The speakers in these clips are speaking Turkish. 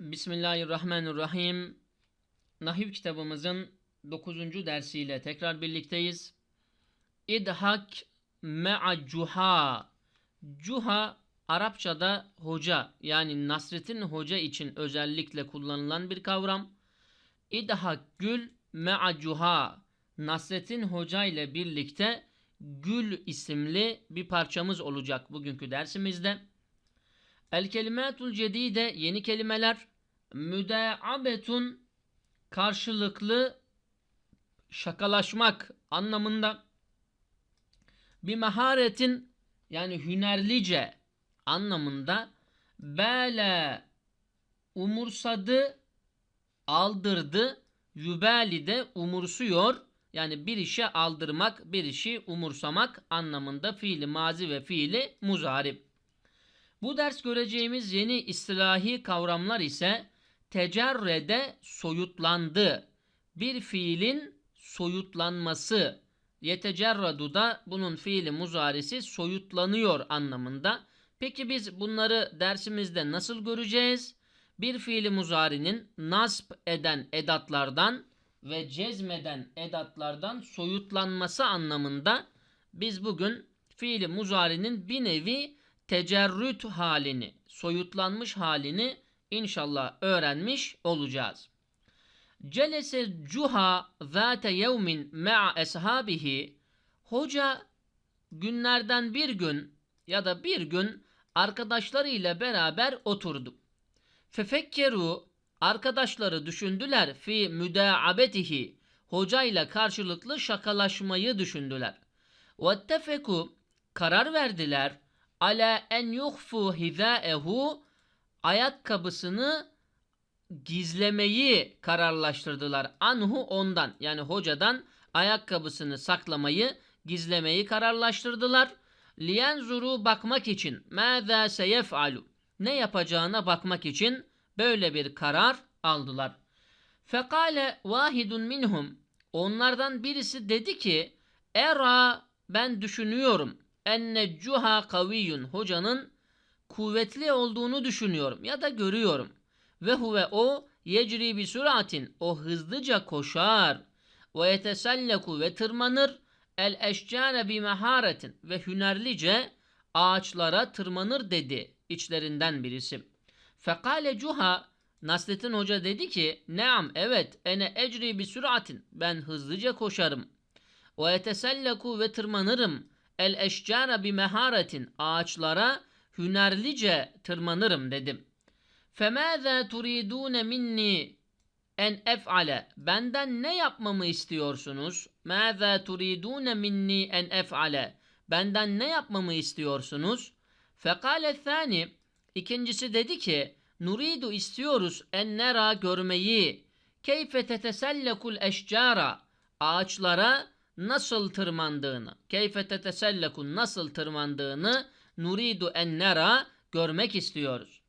Bismillahirrahmanirrahim. Nahiv kitabımızın 9. dersiyle tekrar birlikteyiz. İdhak me'a cuha. Cuha Arapçada hoca yani Nasrettin Hoca için özellikle kullanılan bir kavram. İdhak gül me'a cuha. Nasrettin Hoca ile birlikte Gül isimli bir parçamız olacak bugünkü dersimizde. El kelimatul cedide yeni kelimeler müdeabetun karşılıklı şakalaşmak anlamında bir maharetin yani hünerlice anlamında böyle umursadı aldırdı yübeli de umursuyor yani bir işe aldırmak bir işi umursamak anlamında fiili mazi ve fiili muzarip. Bu ders göreceğimiz yeni istilahi kavramlar ise tecerrede soyutlandı. Bir fiilin soyutlanması. Yetecerradu da bunun fiili muzarisi soyutlanıyor anlamında. Peki biz bunları dersimizde nasıl göreceğiz? Bir fiili muzarinin nasp eden edatlardan ve cezmeden edatlardan soyutlanması anlamında biz bugün fiili muzarinin bir nevi tecerrüt halini, soyutlanmış halini inşallah öğrenmiş olacağız. Celese cuha zate yevmin me'a eshabihi Hoca günlerden bir gün ya da bir gün arkadaşlarıyla beraber oturdu. Fefekkeru arkadaşları düşündüler fi müdaabetihi hocayla karşılıklı şakalaşmayı düşündüler. Vettefeku karar verdiler ala en yuhfu hizaehu ayakkabısını gizlemeyi kararlaştırdılar. Anhu ondan yani hocadan ayakkabısını saklamayı gizlemeyi kararlaştırdılar. Liyenzuru bakmak için mâzâ seyef'alu ne yapacağına bakmak için böyle bir karar aldılar. Fekale vahidun minhum onlardan birisi dedi ki era ben düşünüyorum enne cuha kaviyun. Hocanın kuvvetli olduğunu düşünüyorum ya da görüyorum. Ve huve o yecri bi süratin o hızlıca koşar ve yeteselleku ve tırmanır. El eşcane bi meharetin. Ve hünerlice ağaçlara tırmanır dedi içlerinden birisi. Fekale cuha. Nasrettin Hoca dedi ki Neam evet ene ecri bi süratin ben hızlıca koşarım. Ve yeteselleku ve tırmanırım el eşcara bi meharetin ağaçlara hünerlice tırmanırım dedim. Femâzâ turidûne minni en ef'ale benden ne yapmamı istiyorsunuz? Mâzâ turidûne minni en ef'ale benden ne yapmamı istiyorsunuz? Fekale thani ikincisi dedi ki nuridu istiyoruz en nera görmeyi keyfe tetesellekul eşcara ağaçlara nasıl tırmandığını, keyfe tetesellekun nasıl tırmandığını nuridu en nera görmek istiyoruz.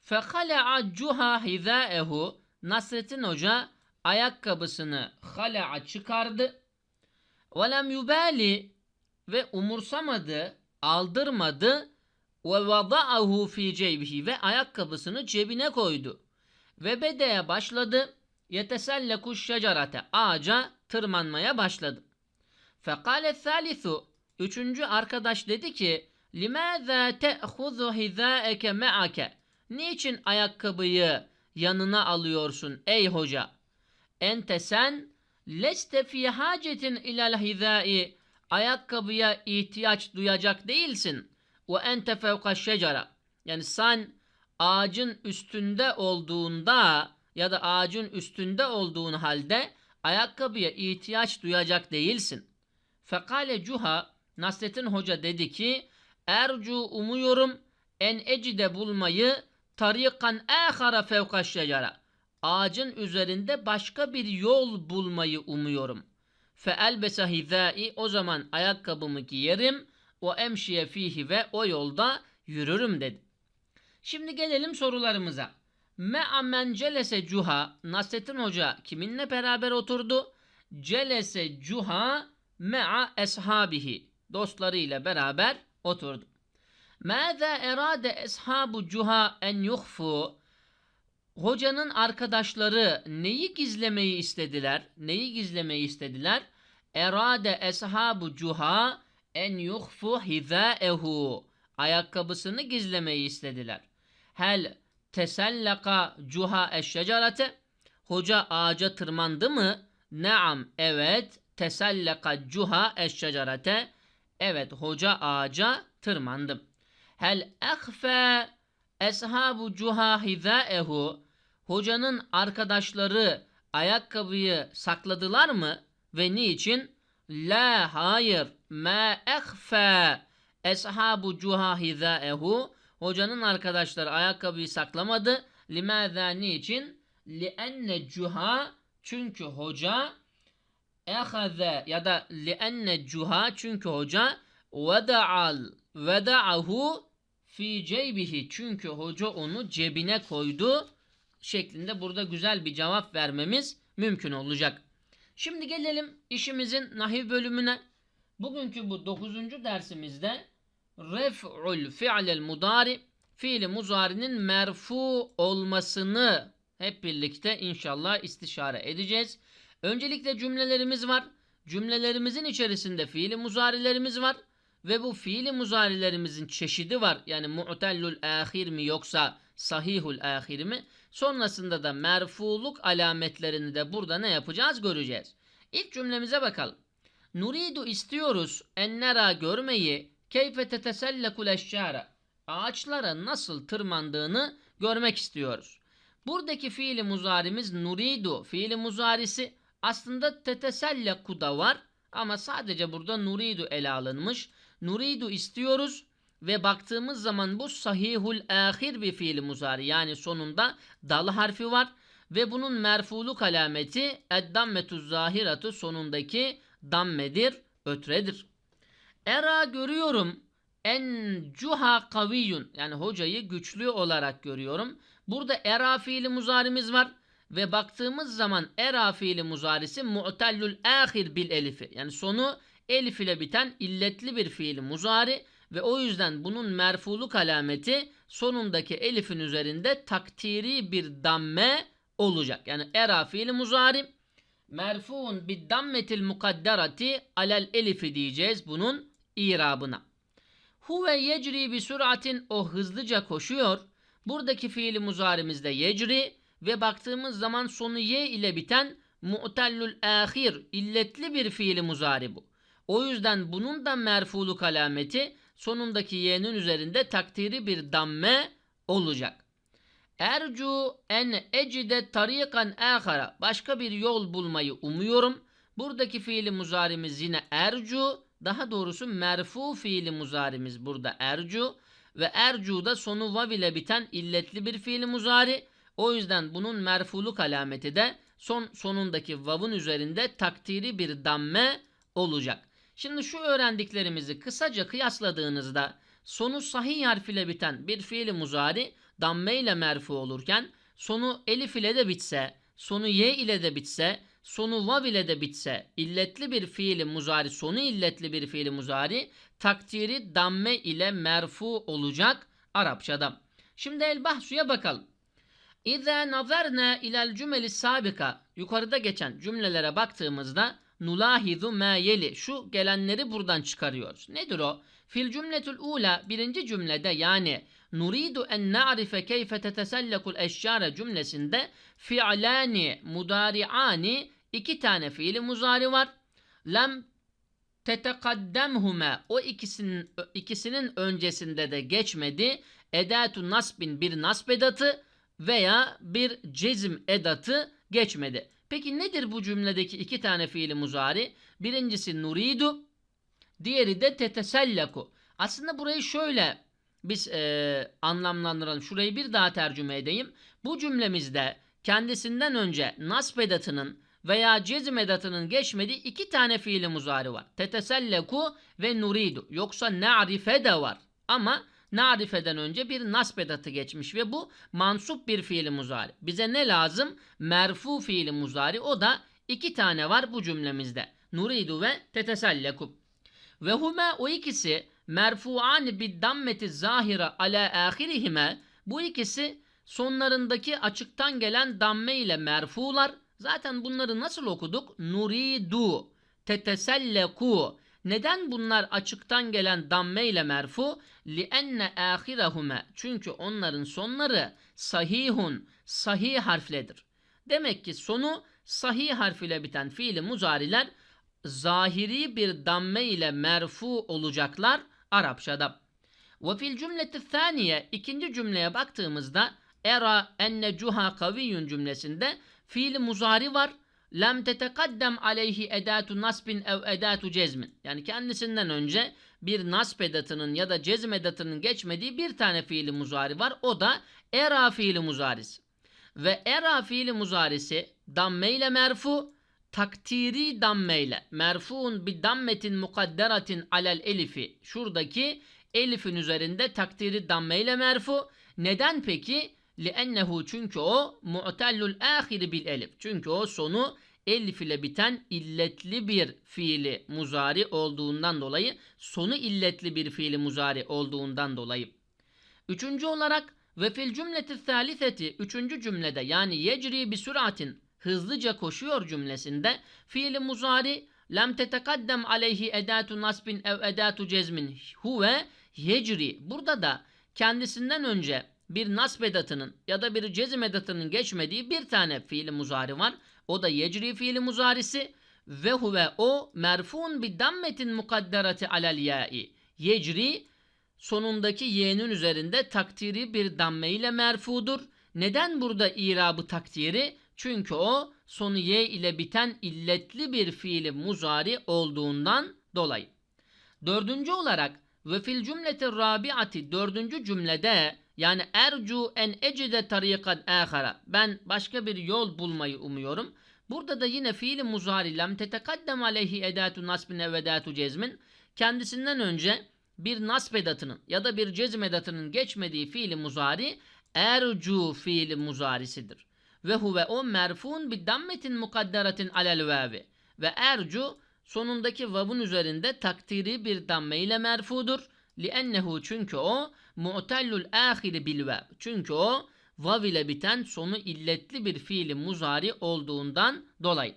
Fekale'a cuha hizâehu Nasrettin Hoca ayakkabısını hala'a çıkardı. Velem yubali ve umursamadı, aldırmadı ve vada'ahu fi ceybihi ve ayakkabısını cebine koydu. Ve bedeye başladı. Yeteselleku şecerate ağaca tırmanmaya başladı. Fekale thalithu üçüncü arkadaş dedi ki Limâzâ te'huzu hizâeke me'ake Niçin ayakkabıyı yanına alıyorsun ey hoca? Ente sen leste fi hacetin ilal hizâi ayakkabıya ihtiyaç duyacak değilsin. Ve ente fevka şecera yani sen ağacın üstünde olduğunda ya da ağacın üstünde olduğun halde ayakkabıya ihtiyaç duyacak değilsin. Fekale cuha Nasrettin Hoca dedi ki Ercu umuyorum en ecide bulmayı tarikan ehara fevka şecera. Ağacın üzerinde başka bir yol bulmayı umuyorum. Fe elbese hizai o zaman ayakkabımı giyerim o emşiye fihi ve o yolda yürürüm dedi. Şimdi gelelim sorularımıza. Me'a men celese cuha Nasrettin Hoca kiminle beraber oturdu? Celese cuha me'a eshabihi dostlarıyla beraber oturdu. Mâzâ erâde eshabu cuha en yuhfu hocanın arkadaşları neyi gizlemeyi istediler? Neyi gizlemeyi istediler? Erade eshabu cuha en yuhfu hizaehu. Ayakkabısını gizlemeyi istediler. Hel tesellaka cuha eşşecerete. Hoca ağaca tırmandı mı? Naam evet. Tesellaka cuha eşşecerete. Evet hoca ağaca tırmandı. Hel ehfe eshabu cuha hizaehu. Hocanın arkadaşları ayakkabıyı sakladılar mı? Ve niçin? La hayır. Ma ehfe eshabu cuha hizaehu. Hocanın arkadaşları ayakkabıyı saklamadı. Limâzâ niçin? Lienne cuha çünkü hoca ehaze ya da lienne cuha çünkü hoca veda'al veda'ahu fi ceybihi çünkü hoca onu cebine koydu şeklinde burada güzel bir cevap vermemiz mümkün olacak. Şimdi gelelim işimizin nahiv bölümüne. Bugünkü bu 9. dersimizde ref'ul fi'lel mudari fiili muzarinin merfu olmasını hep birlikte inşallah istişare edeceğiz. Öncelikle cümlelerimiz var. Cümlelerimizin içerisinde fiili muzarilerimiz var. Ve bu fiili muzarilerimizin çeşidi var. Yani mu'tellul ahir mi yoksa sahihul ahir mi? Sonrasında da merfuluk alametlerini de burada ne yapacağız göreceğiz. İlk cümlemize bakalım. Nuridu istiyoruz ennera görmeyi keyfe tetesellekul eşşara. Ağaçlara nasıl tırmandığını görmek istiyoruz. Buradaki fiili muzarimiz nuridu fiili muzarisi aslında teteselleku da var ama sadece burada nuridu ele alınmış. Nuridu istiyoruz ve baktığımız zaman bu sahihul ahir bir fiil muzari yani sonunda dal harfi var ve bunun merfuluk alameti eddammetuz zahiratu sonundaki dammedir, ötredir. Era görüyorum. En cuha kaviyun. Yani hocayı güçlü olarak görüyorum. Burada era fiili muzarimiz var. Ve baktığımız zaman era fiili muzarisi mu'tellül ahir bil elifi. Yani sonu elif ile biten illetli bir fiil muzari. Ve o yüzden bunun merfuluk alameti sonundaki elifin üzerinde takdiri bir damme olacak. Yani era fiili muzari. Merfuun bid dammetil mukadderati alel elifi diyeceğiz bunun irabına. Huve yecri bi süratin o hızlıca koşuyor. Buradaki fiili muzarimizde yecri ve baktığımız zaman sonu ye ile biten mu'tellül ahir illetli bir fiili muzari bu. O yüzden bunun da merfuluk alameti sonundaki y'nin üzerinde takdiri bir damme olacak. Ercu en ecide tarikan ahara. Başka bir yol bulmayı umuyorum. Buradaki fiili muzarimiz yine ercu. Daha doğrusu merfu fiili muzarimiz burada ercu. Ve ercu da sonu vav ile biten illetli bir fiili muzari. O yüzden bunun merfuluk alameti de son sonundaki vav'ın üzerinde takdiri bir damme olacak. Şimdi şu öğrendiklerimizi kısaca kıyasladığınızda sonu sahih harf ile biten bir fiili muzari damme ile merfu olurken sonu elif ile de bitse, sonu ye ile de bitse, sonu vav ile de bitse illetli bir fiili muzari, sonu illetli bir fiili muzari takdiri damme ile merfu olacak Arapçada. Şimdi el bahsuya bakalım. İza nazarna ilal cümeli sabika yukarıda geçen cümlelere baktığımızda nulahizu ma yeli şu gelenleri buradan çıkarıyoruz. Nedir o? Fil cümletul ula birinci cümlede yani nuridu en na'rife keyfe tetesellekul eşyare cümlesinde fi'lani mudari'ani iki tane fiili muzari var. Lem tetekaddemhume o ikisinin ikisinin öncesinde de geçmedi. Edatu nasbin bir nasb edatı veya bir cezim edatı geçmedi. Peki nedir bu cümledeki iki tane fiili muzari? Birincisi nuridu, diğeri de tetesellaku. Aslında burayı şöyle biz e, anlamlandıralım. Şurayı bir daha tercüme edeyim. Bu cümlemizde kendisinden önce nasb edatının veya cezim edatının geçmediği iki tane fiili muzari var. Teteselleku ve nuridu. Yoksa ne'rife de var. Ama Narifeden önce bir nasb edatı geçmiş ve bu mansup bir fiili muzari. Bize ne lazım? Merfu fiili muzari. O da iki tane var bu cümlemizde. Nuridu ve tetesellekum. Ve huma o ikisi merfu'an bid dammeti zahira ala ahirihime bu ikisi sonlarındaki açıktan gelen damme ile merfular. Zaten bunları nasıl okuduk? Nuridu, teteselleku. Neden bunlar açıktan gelen damme ile merfu? لِأَنَّ آخِرَهُمَا Çünkü onların sonları sahihun, sahih harfledir. Demek ki sonu sahih harfiyle biten fiili muzariler zahiri bir damme ile merfu olacaklar Arapçada. Ve fil cümleti thaniye ikinci cümleye baktığımızda era enne cuha kaviyyun cümlesinde fiil muzari var. Lem tetekaddem aleyhi edatu nasbin ev edatu cezmin. Yani kendisinden önce bir nasb edatının ya da cezm edatının geçmediği bir tane fiili muzari var. O da era fiili muzarisi. Ve era fiili muzarisi damme ile merfu, takdiri damme ile merfuun bi dammetin mukadderatin alel elifi. Şuradaki elifin üzerinde takdiri damme ile merfu. Neden peki? لِأَنَّهُ çünkü o mu'tellul ahiri bil elif. Çünkü o sonu elif ile biten illetli bir fiili muzari olduğundan dolayı sonu illetli bir fiili muzari olduğundan dolayı. Üçüncü olarak ve fil cümleti thaliseti üçüncü cümlede yani yecri bir süratin hızlıca koşuyor cümlesinde fiili muzari lem tetekaddem aleyhi edatu nasbin ev edatu cezmin huve yecri. Burada da kendisinden önce bir nasb edatının ya da bir cezim edatının geçmediği bir tane fiili muzari var. O da yecri fiili muzarisi ve huve o merfun bi dammetin mukadderati alel ya'i. Yecri sonundaki y'nin üzerinde takdiri bir damme ile merfudur. Neden burada irabı takdiri? Çünkü o sonu y ile biten illetli bir fiili muzari olduğundan dolayı. Dördüncü olarak ve fil cümleti rabiati dördüncü cümlede yani ercu en ecide tarikan ahara ben başka bir yol bulmayı umuyorum. Burada da yine fiili muzari lem tetekaddem aleyhi edatu nasbin ev edatu cezmin kendisinden önce bir nasb edatının ya da bir cezm edatının geçmediği fiili muzari ercu fiili muzarisidir. Ve huve o merfun bi dammetin mukadderatin alel vavi. Ve ercu sonundaki vavun üzerinde takdiri bir damme ile merfudur. Liennehu çünkü o mu'tellul ahiri bil. Çünkü o vav ile biten sonu illetli bir fiili muzari olduğundan dolayı.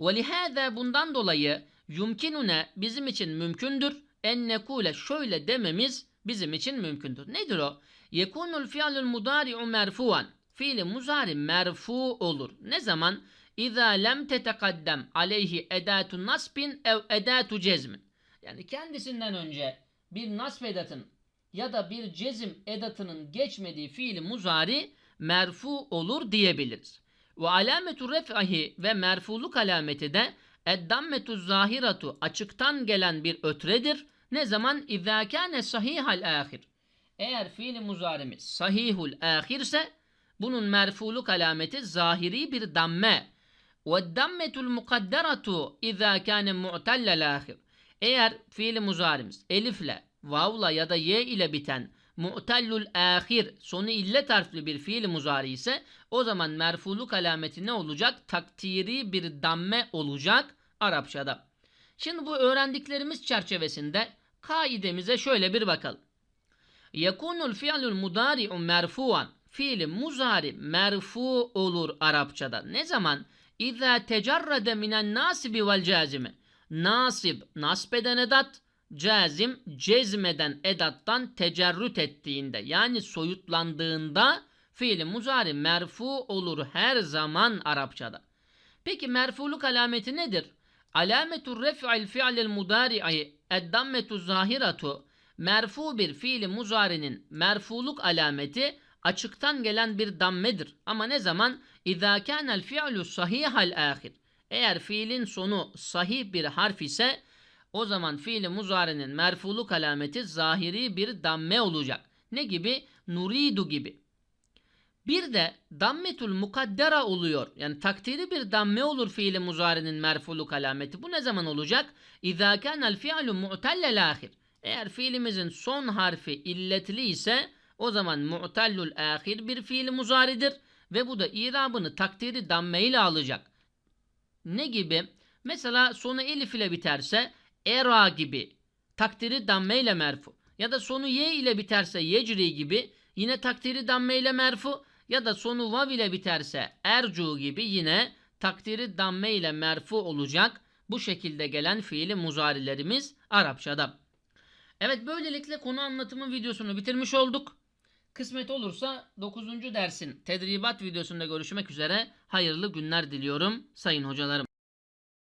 Ve lihâzâ bundan dolayı yumkinune bizim için mümkündür. En şöyle dememiz bizim için mümkündür. Nedir o? Yekunul fi'lul mudari'u merfuan. Fiili muzari merfu olur. Ne zaman? İza lem tetekaddem aleyhi edatu nasbin ev edatu cezmin. Yani kendisinden önce bir nasb edatın ya da bir cezim edatının geçmediği fiili muzari merfu olur diyebiliriz. Ve alametu ref'ahi ve merfuluk alameti de eddammetu zahiratu açıktan gelen bir ötredir. Ne zaman? İzâ kâne sahihal ahir. Eğer fiili muzarimiz sahihul ahirse bunun merfuluk alameti zahiri bir damme. Ve dammetul mukadderatu izâ kâne mu'tellel ahir. Eğer fiili muzarimiz elifle, vavla ya da ye ile biten mu'tellul ahir sonu illet harfli bir fiil muzari ise o zaman merfuluk alameti ne olacak? Takdiri bir damme olacak Arapçada. Şimdi bu öğrendiklerimiz çerçevesinde kaidemize şöyle bir bakalım. Yekunul fi'lul mudari'u merfuan. Fiili muzari merfu olur Arapçada. Ne zaman? İza tecerrede minen nasibi vel cazimi. Nasib, nasbeden edat, cazim, cezmeden edattan tecerrüt ettiğinde yani soyutlandığında fiili muzari merfu olur her zaman Arapçada. Peki merfuluk alameti nedir? Alametu ref'il fi'lil mudari'i eddammetu zahiratu merfu bir fiili muzarinin merfuluk alameti açıktan gelen bir dammedir. Ama ne zaman? İzâ kânel fi'lu sahihal ahir. Eğer fiilin sonu sahih bir harf ise o zaman fiili muzarinin merfuluk alameti zahiri bir damme olacak. Ne gibi? Nuridu gibi. Bir de dammetul mukaddera oluyor. Yani takdiri bir damme olur fiili muzarinin merfuluk alameti. Bu ne zaman olacak? İzâ kânel fi'lu mu'tellel ahir. Eğer fiilimizin son harfi illetli ise o zaman mu'tellul ahir bir fiil muzaridir ve bu da irabını takdiri damme ile alacak. Ne gibi? Mesela sonu elif ile biterse era gibi takdiri damme ile merfu ya da sonu ye ile biterse yecri gibi yine takdiri damme ile merfu ya da sonu vav ile biterse ercu gibi yine takdiri damme ile merfu olacak bu şekilde gelen fiili muzarilerimiz Arapçada. Evet böylelikle konu anlatımı videosunu bitirmiş olduk. Kısmet olursa 9. dersin tedribat videosunda görüşmek üzere. Hayırlı günler diliyorum sayın hocalarım.